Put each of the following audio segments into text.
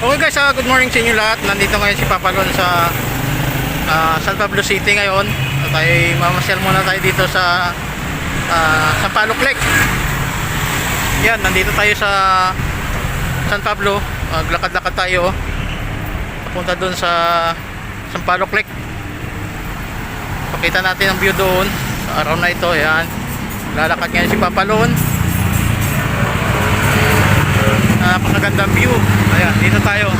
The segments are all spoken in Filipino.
Okay guys, ah, good morning sa inyo lahat. Nandito ngayon si Papa Lon sa ah, San Pablo City ngayon. At ay mamasyal muna tayo dito sa uh, Sampaloc Lake. Yan, nandito tayo sa San Pablo. Maglakad-lakad tayo. Papunta doon sa Sampaloc Lake. Pakita natin ang view doon. Sa araw na ito, yan. Lalakad ngayon si Papa Lon. Napakagandang view. Ayan dito tayo.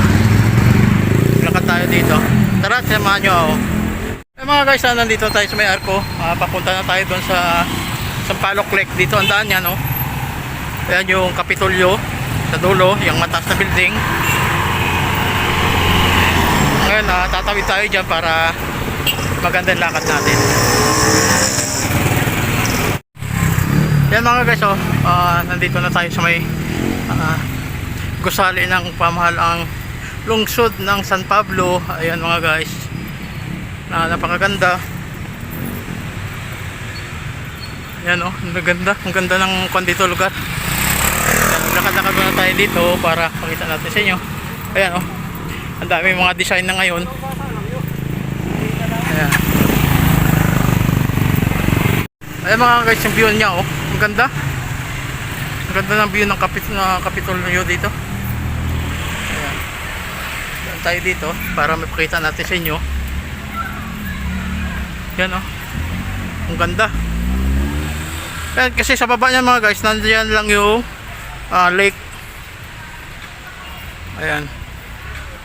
Lakad tayo dito. Tara samahan nyo ako. Eh mga guys ah, nandito tayo sa may arko. Ah, papunta na tayo doon sa Sampaloc Lake. Dito ang daan yan oh. ayan yung Kapitolyo sa dulo yung mataas na building. Ngayon ah, tatawid tayo dyan para magandang lakad natin. Yan mga guys oh, ah, nandito na tayo sa may ah, gusali ng pamahalang lungsod ng San Pablo. Ayan mga guys. Na napakaganda. Ayan oh ang ganda. Ang ganda ng kwan dito lugar. Lakad-lakad muna tayo dito para pakita natin sa inyo. Ayan oh. Ang dami mga design na ngayon. Ayan. Ayan mga guys yung view niya oh. Ang ganda. Ang ganda ng view ng kapit na kapitolyo dito. Ayan. Yan tayo dito para mapakita natin sa inyo. Yan oh. Ang ganda. Yan, kasi sa baba niyan mga guys, nandiyan lang yung ah, lake. Ayan.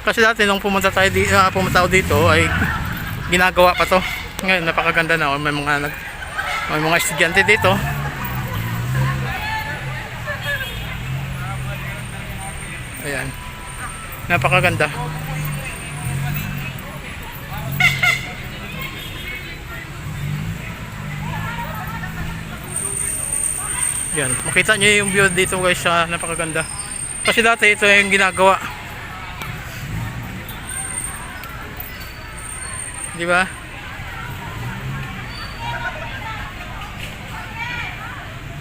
Kasi dati nung pumunta tayo dito, pumunta ako dito ay ginagawa pa to. Ngayon napakaganda na oh. May mga nag may mga estudyante dito. Ayan. Napakaganda. Yan. Makita nyo yung view dito guys sa napakaganda. Kasi dati ito yung ginagawa. Di ba?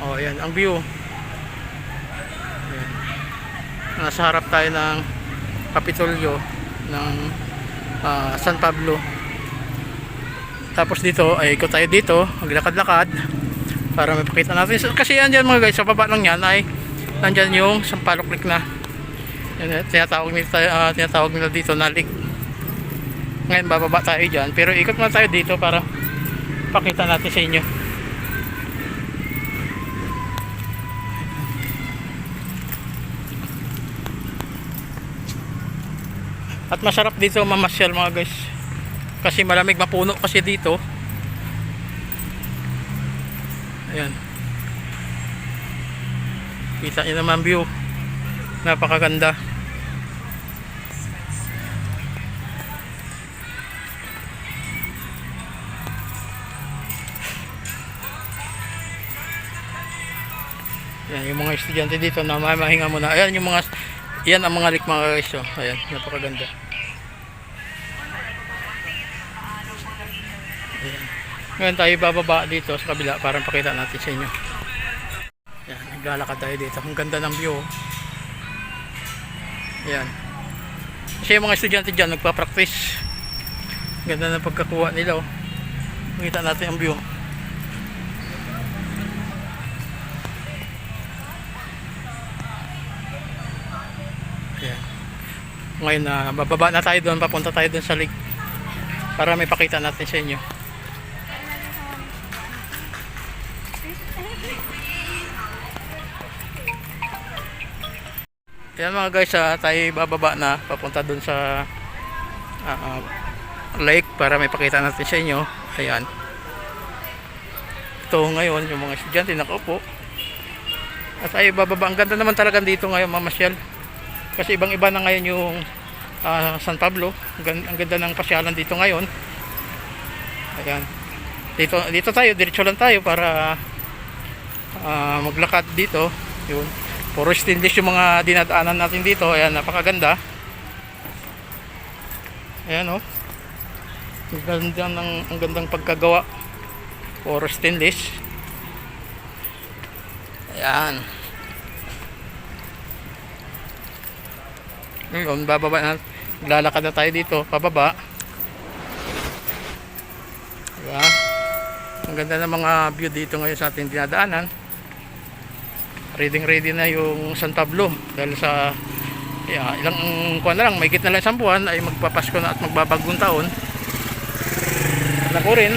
Oh, ayan. Ang view. Ayan nasa harap tayo ng Kapitolyo ng ah, San Pablo tapos dito ay ikot tayo dito maglakad-lakad para mapakita natin. So, kasi yan mga guys sa baba lang yan ay nandyan yung Sampaloc Lake na. Yan, eh, tinatawag nila, ah, tinatawag nila dito na lake. Ngayon bababa tayo dyan. Pero ikot muna tayo dito para pakita natin sa inyo. At masarap dito mamasyal mga guys. Kasi malamig mapuno kasi dito. Ayan. Kita niyo naman view. Napakaganda. Ayan, yung mga estudyante dito na mamahinga muna. Ayan yung mga yan ang mga lik mga guys. Oh. Ayan, napakaganda. Ngayon tayo bababa dito sa kabila para pakita natin sa inyo. Ayan, naglalakad tayo dito. Ang ganda ng view. Ayan. Kasi mga estudyante dyan nagpa-practice. Ganda ng pagkakuha nila. Oh. Makita natin ang view. Ayan. Ngayon na bababa na tayo doon, papunta tayo doon sa lake para may pakita natin sa inyo. Ayan mga guys, ah, tayo bababa na papunta doon sa ah, lake para may pakita natin sa inyo. Ayan. Ito ngayon, yung mga estudyante nakaupo. At tayo bababa. Ang ganda naman talaga dito ngayon, mamasyal. Kasi ibang iba na ngayon yung ah, San Pablo. Ang, gan- ang ganda ng pasyalan dito ngayon. Ayan. Dito dito tayo, diretso lang tayo para ah, maglakad dito. Yun. Puro stainless yung mga dinadaanan natin dito. Ayan, napakaganda. Ayan oh. Ang ganda ng ang gandang pagkagawa. Puro stainless. Ayan. Ngayon, bababa na. Lalakad na tayo dito, pababa. Diba? Ang ganda ng mga view dito ngayon sa ating dinadaanan. Ready ready na yung San Pablo dahil sa yeah, ilang kuwan na lang, may na lang isang buwan ay magpapasko na at magbabagong taon. At ako rin,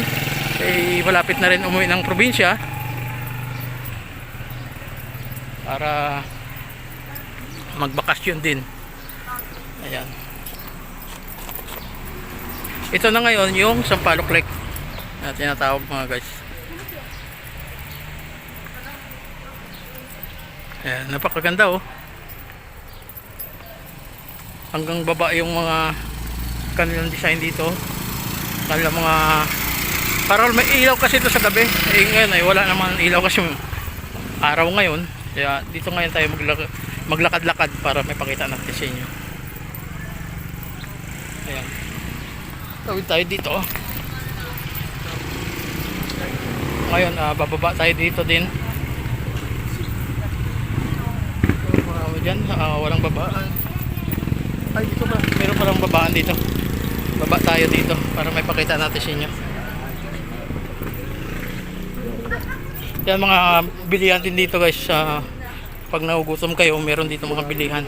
ay malapit na rin umuwi ng probinsya para magbakasyon din. Ayan. Ito na ngayon yung Sampaloc Lake na tinatawag mga guys. Ayan, napakaganda oh. Hanggang baba yung mga kanilang design dito. Kanilang mga parang may ilaw kasi ito sa gabi. Eh ngayon ay wala naman ilaw kasi araw ngayon. Kaya dito ngayon tayo maglak- maglakad-lakad para may pakita natin sa inyo. Ayan. Tawid tayo dito. oh. Ngayon, ah, bababa tayo dito din. So, marami dyan. ah, walang babaan. Ay, dito ba? Meron palang babaan dito. Baba tayo dito para may pakita natin sa inyo. Yan mga bilihan din dito guys. sa pag nagugutom kayo, meron dito mga bilihan.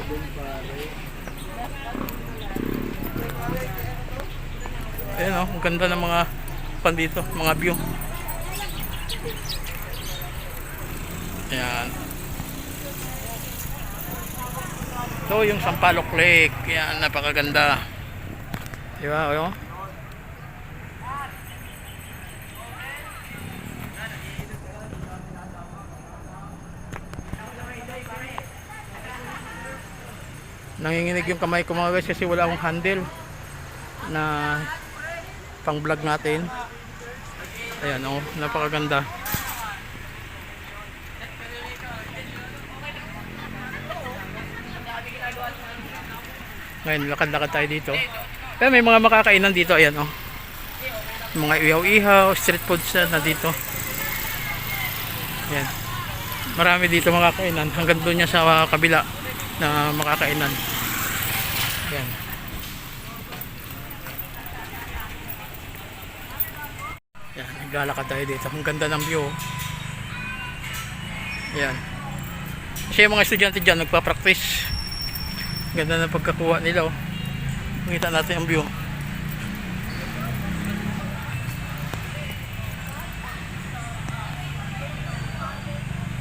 Ayan o, ang ganda ng mga pan dito, mga view. Ayan. Ito yung Sampaloc Lake. Yan, napakaganda. Di ba? Ayan. Nanginginig yung kamay ko mga guys kasi wala akong handle na pang vlog natin. Ayan oh, napakaganda. Ngayon, lakad-lakad tayo dito. Pero may mga makakainan dito, ayan oh. Mga ihaw-ihaw, street foods na dito. Ayan. Marami dito mga kainan. Hanggang doon niya sa kabila na makakainan. Ayan. Ayan, naglalakad tayo dito. Ang ganda ng view. Ayan. Kasi yung mga estudyante dyan nagpa-practice. Ganda ng pagkakuha nila oh. Makita natin ang view.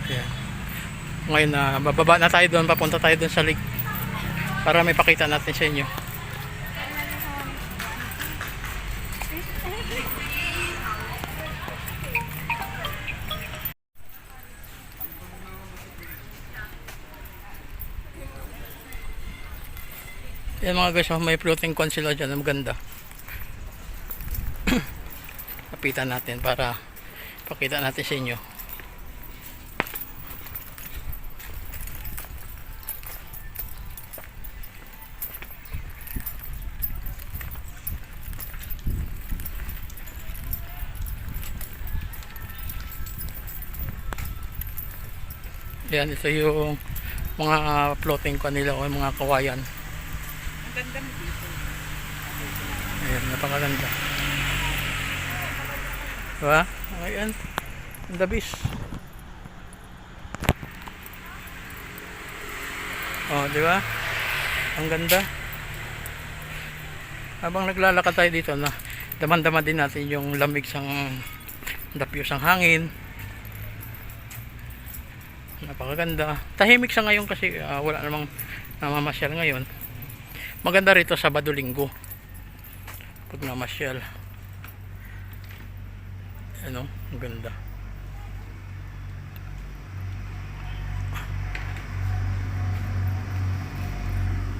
Ayan. Ngayon na bababa na tayo doon, papunta tayo doon sa lake. Para may pakita natin sa inyo. Yan mga guys, oh, may floating con sila dyan. Ang ganda. Kapitan natin para pakita natin sa inyo. Yan, ito yung mga floating con nila o mga kawayan. Ang ganda mo dito. Ayan, napakaganda. Diba? Ayan. Ang dabis. Oh, di ba? Ang ganda. Habang naglalakad tayo dito na daman-daman din natin yung lamig sang dapyo sang hangin. Napakaganda. Tahimik sa ngayon kasi ah, wala namang namamasyal ngayon. Maganda rito Sabado Linggo. Pag namasyal. Ano? Ang ganda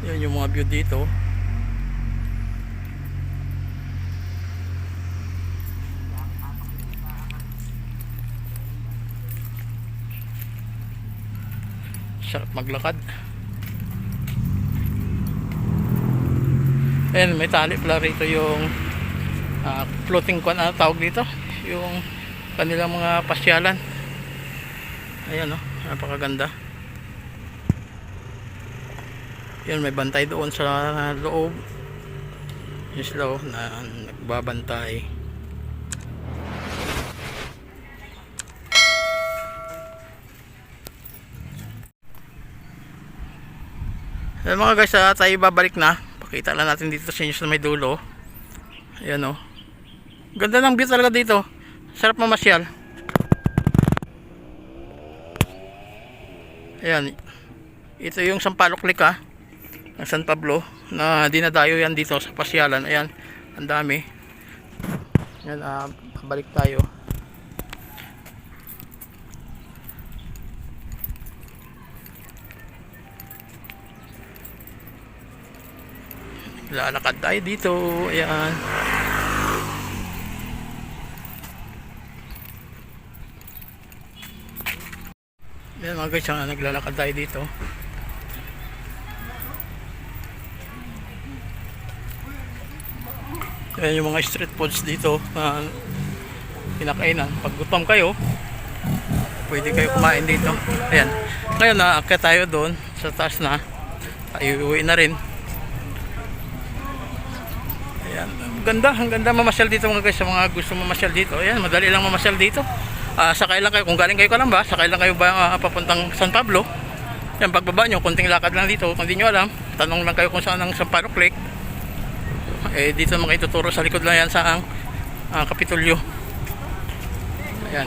yan yung mga view dito. Sarap maglakad Ayan, may tali pala rito yung ah, floating kwan, ano tawag dito? Yung kanilang mga pasyalan. Ayan, oh, napakaganda. Yun, may bantay doon sa loob. Yung sila na nagbabantay. Ayan mga guys, ah, tayo babalik na. Pakita lang natin dito sa inyo sa may dulo. Ayan o. Ganda ng view talaga dito. Sarap mamasyal. Ayan. Ito yung Sampaloc Lake ah, ng San Pablo na dinadayo yan dito sa pasyalan. Ayan. Ang dami. Ayan, ah, babalik tayo. Lalakad tayo dito. Ayan. Ayan mga guys, naglalakad tayo dito. Ayan yung mga street foods dito na kinakainan. Pag gutom kayo, pwede kayo kumain dito. Ayan. Ngayon na tayo doon sa taas na. Tayo uwi na rin. Ayan. Ang ganda, ang ganda mamasyal dito mga guys sa mga gusto mamasyal dito. Ayan, madali lang mamasyal dito. Ah, sakay lang kayo, kung galing kayo Kalamba, sakay lang kayo ba ah, papuntang San Pablo. Yan, pagbaba nyo, konting lakad lang dito. Kung di nyo alam, tanong lang kayo kung saan ang San Pablo Lake. Eh, dito naman kayo tuturo sa likod lang yan sa ang ah, Kapitolyo. Ayan.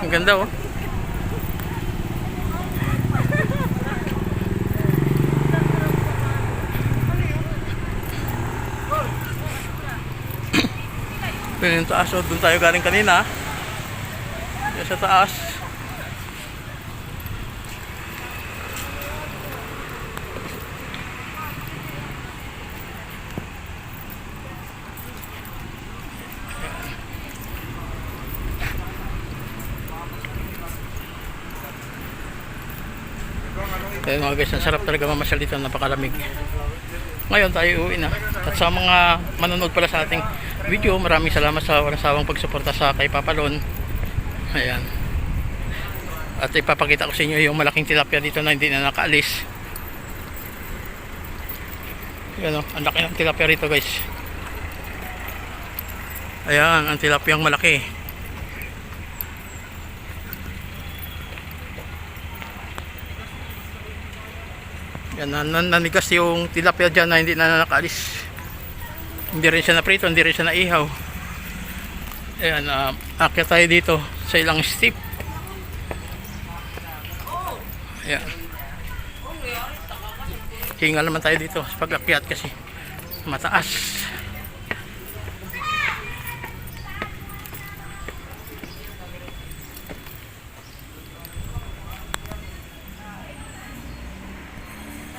Ang ganda oh. Yun yung taas, oh. doon tayo galing kanina. Yan sa taas. Ayun mga guys, ang sarap talaga mamasyal dito, napakalamig. Ngayon tayo uwi na. At sa mga manonood pala sa ating video, maraming salamat sa walang sawang pagsuporta sa kay Papalon. Ayan. At ipapakita ko sa inyo yung malaking tilapia dito na hindi na nakaalis. Ayan o, ang laki ng tilapia rito guys. Ayan, ang tilapiyang malaki. Yan, nan nanigas yung tilapia dyan na hindi na nakaalis. Hindi rin siya naprito, hindi rin siya naihaw. Ayan, uh, akyat tayo dito sa ilang steep. Ayan. Hingal naman tayo dito sa pag-akyat kasi mataas.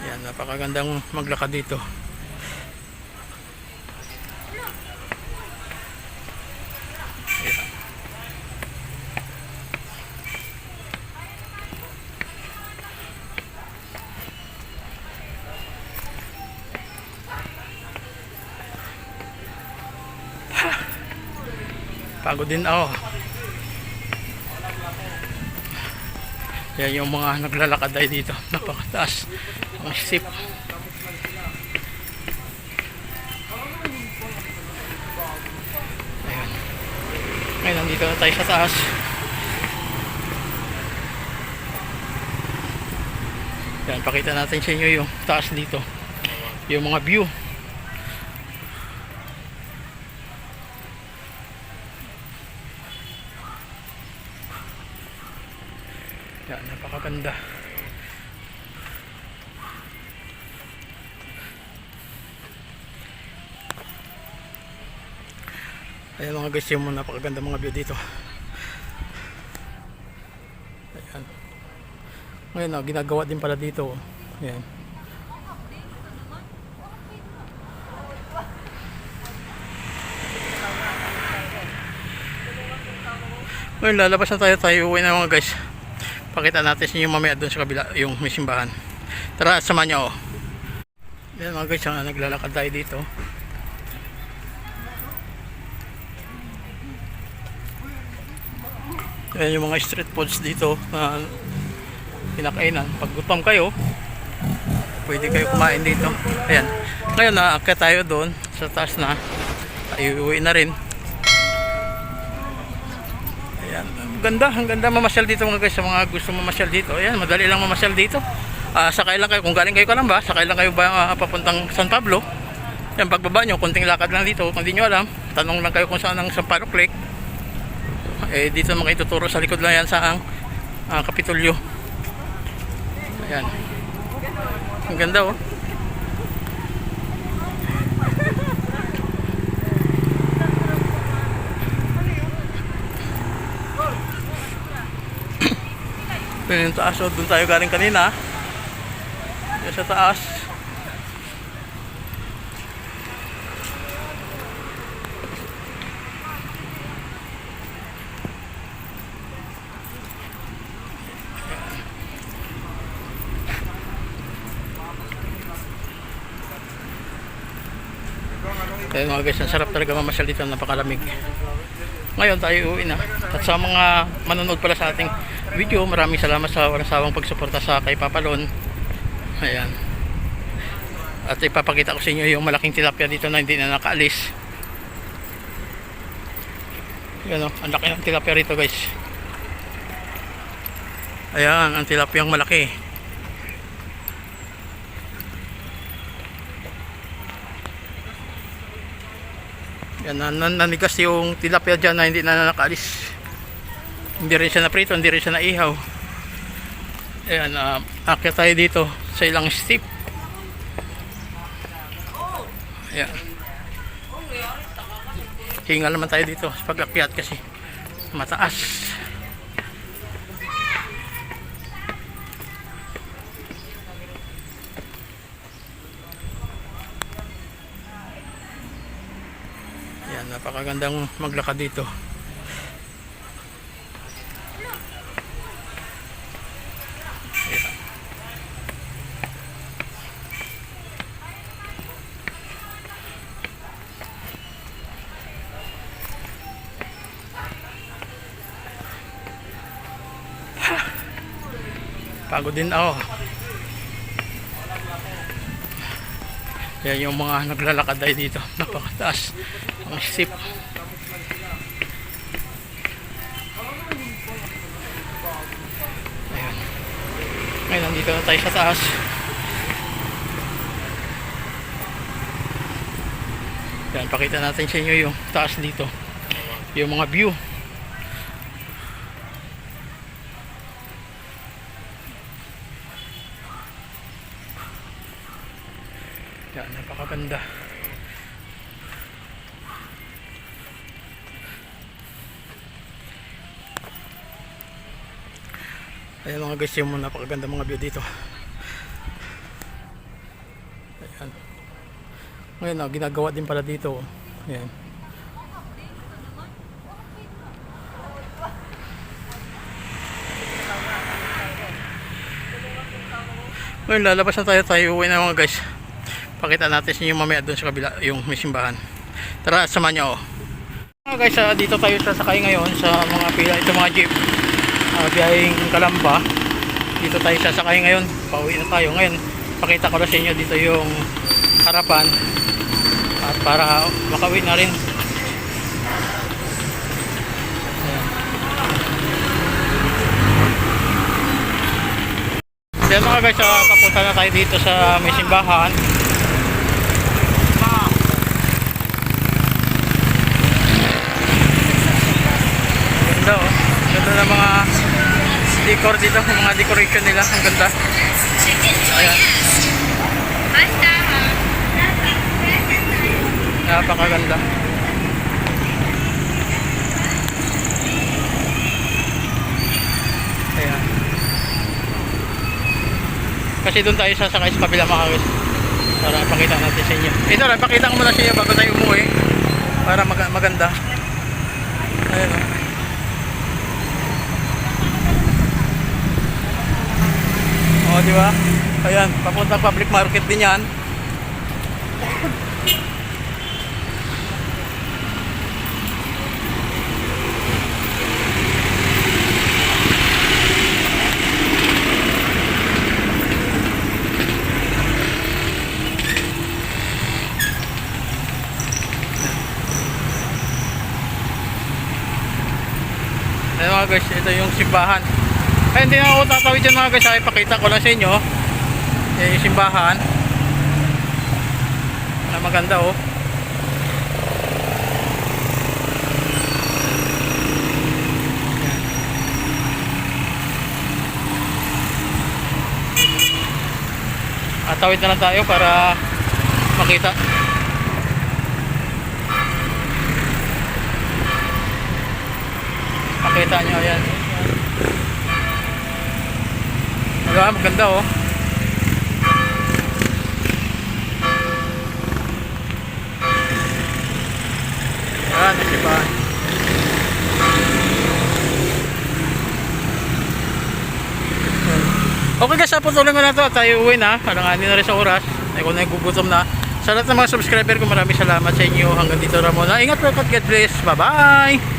Ayan, napakagandang maglakad dito. Pagod din ako. Yan yung mga naglalakad ay dito. Napakataas. Ang steep. Nandito na tayo sa taas. Yan, pakita natin sa inyo yung taas dito. Yung mga view. Mga guys, yung napakaganda mga view dito. Ayan. Ngayon, oh, ginagawa din pala dito. oh. Ayan. Ngayon, lalabas na tayo tayo uwi na mga guys. Pakita natin sa inyo mamaya doon sa kabila yung may simbahan. Tara, samahan niyo ako. Ayan mga guys, ah, naglalakad tayo dito. Ayan yung mga street foods dito na kinakainan. Pag gutom kayo, pwede kayo kumain dito. Ayan. Ngayon na tayo doon sa taas na. Iuwi na rin. Ayan. Ang ganda, ang ganda mamasyal dito mga guys sa mga gusto mamasyal dito. Ayan, madali lang mamasyal dito. Ah, sakay lang kayo, kung galing kayo Kalamba, sakay lang kayo ba ah, papuntang San Pablo. Yan, pagbaba nyo, konting lakad lang dito. Kung di nyo alam, tanong lang kayo kung saan ang San Pablo Lake. Eh, dito naman kayo sa likod lang yan sa ang ah, Kapitolyo. Ayan. Ang ganda oh. Yun yung taas oh. Doon tayo galing kanina. Yan sa taas. Kaya mga guys, ang sarap talaga mamasyal dito, napakalamig. Ngayon tayo uwi na. At sa mga manonood pala sa ating video, maraming salamat sa walang sawang pagsuporta sa kay Papalon. Ayan. At ipapakita ko sa inyo yung malaking tilapia dito na hindi na nakaalis. Yan o, ang laki ng tilapia rito guys. Ayan, ang tilapia ang malaki. Yan, nan nan nanigas yung tilapia dyan na hindi na nakaalis. Hindi rin siya na prito, hindi rin siya na ihaw. Ayan, uh, akyat tayo dito sa ilang steep. Ayan. Hingal naman tayo dito sa pag-akyat kasi mataas. Napakagandang maglakad dito. Pagod din ako. Yan yung mga naglalakad ay dito. Napakataas. Ang steep. Ayan. Ngayon, nandito na tayo sa taas. Yan, pakita natin sa inyo yung taas dito. Yung mga view. Yan, napakaganda. Ayan mga guys, yung napakaganda mga view dito. Ayan. Ngayon, ah, ginagawa din pala dito. oh. Ayan. Ngayon, lalabas na tayo tayo. Uwi na mga guys. Pakita natin sa inyo mamaya doon sa kabila yung may simbahan. Tara, samahan niyo ako. Mga guys, ah, dito tayo sasakay ngayon sa mga pila ito mga jeep. Uh, biyaheng Kalamba. Dito tayo sasakay ngayon. Pauwi na tayo ngayon. Pakita ko na sa inyo dito yung harapan. At para makauwi na rin. Yan mga guys, ah, papunta na tayo dito sa may simbahan. Ganda oh. Ganda ng mga decor dito, yung mga decoration nila. Ang ganda. Ayan. Napakaganda. Ayan. Kasi doon tayo sasakay sa kabila mga guys. Para pakita natin sa inyo. Ito lang, pakita ko muna sa inyo bago tayo umuwi. Para mag- maganda. Ayan oh. O, di ba? Ayan, papuntang public market din yan. Ayan mga guys, ito yung simbahan. Ay, hindi na ako tatawid dyan mga guys. Ay, pakita ko lang sa inyo. Yan yung simbahan. Na maganda oh. At tawid na lang tayo para makita. Makita nyo, ayan. Diba? Maganda oh. Ayan, yung simbahan. Okay guys, patuloy ko na to. Tayo uwi na. Alanganin na rin sa oras. Ay kung nagugutom na. Sa lahat ng mga subscriber ko, maraming salamat sa inyo. Hanggang dito Ramona. Ingat po God bless. Bye-bye!